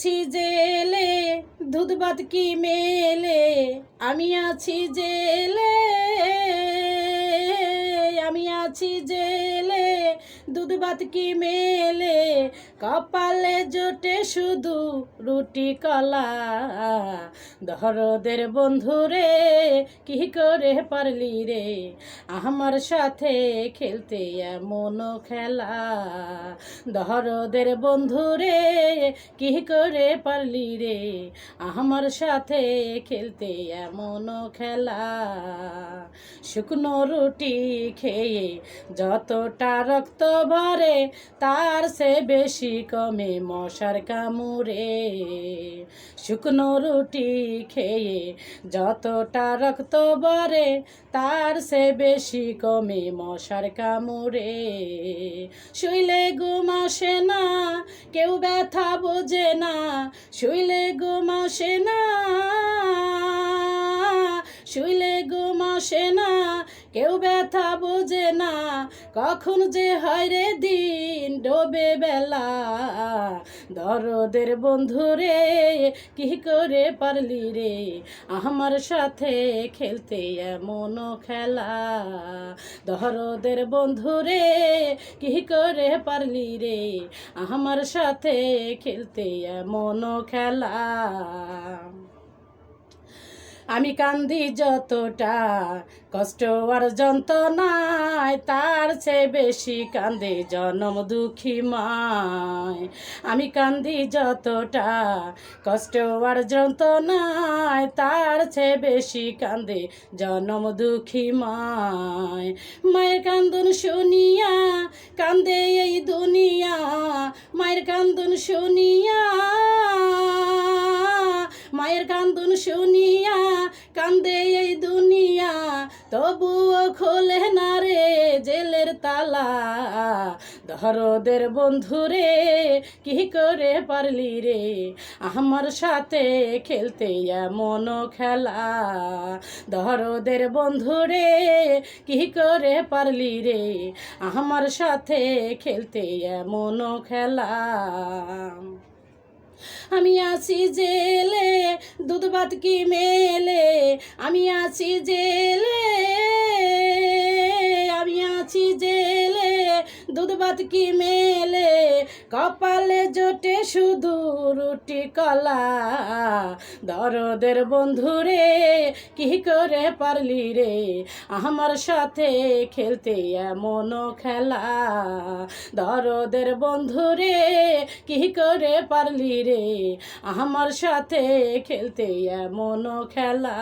আছি জেলে দুধ ভাত কি মেলে? আমি আছি জেলে আমি আছি জেলে। দুধ ভাত কি মেলে, কপালে জোটে শুধু রুটি কলা। দহরদের বন্ধুরে কি করে পারলি রে? আমার সাথে খেলতে এমন খেলা। দহরদের বন্ধুরে কি করে পারলি রে? আমার সাথে খেলতে এমন খেলা। শুকনো রুটি খেয়ে যতটা রক্ত ভরে তার সে বেশি কমে মশার কামড়ে। শুকনো রুটি খেয়ে যতটা রক্ত ভরে তার সে বেশি কমে মশার কামড়ে। শুইলে ঘুম আসে না, কেউ ব্যথা বোঝে না, শুইলে ঘুম আসে না, শুইলে ঘুম আসে না। কেউ ব্যথা বোঝে না, কখন যে হয় রে দিন ডোবে বেলা। দরদের বন্ধু রে, কি করে পারলি রে? আমার সাথে খেলতে এমন খেলা। দরদের বন্ধু রে, কি করে পারলি রে? আমার সাথে খেলতে এমন খেলা। আমি কান্দি যতটা, কষ্ট আর যন্ত্রণায় তার চেয়ে বেশি কান্দে জনম দুঃখী মায়। আমি কান্দি যতটা, কষ্ট আর যন্ত্রণায় তার চেয়ে বেশি কান্দে জনম দুঃখী মায়। মায়ের কান্দন শুনিয়া কান্দে এই দুনিয়া, মায়ের কান্দন শুনিয়া কান্দে এই দুনিয়া, তবুও খোলে না রে জেলের তালা। ধরদের বন্ধুরে কি করে পারলি রে? আমার সাথে খেলতে এমন খেলা। ধরদের বন্ধুরে কি করে পারলি রে? আমার সাথে খেলতে এমন খেলা। আমি আছি জেলে, দুধ ভাত কি মেলে আমি আছি জেলে দুধ ভাত কি মেলে? কপালে জোটে শুধু রুটি, কলা। দরদের বন্ধুরে, কি করে পারলি রে? আমার সাথে খেলতে এমন খেলা। দরদের বন্ধুরে, কি করে পারলি রে? আমার সাথে খেলতে এমন খেলা।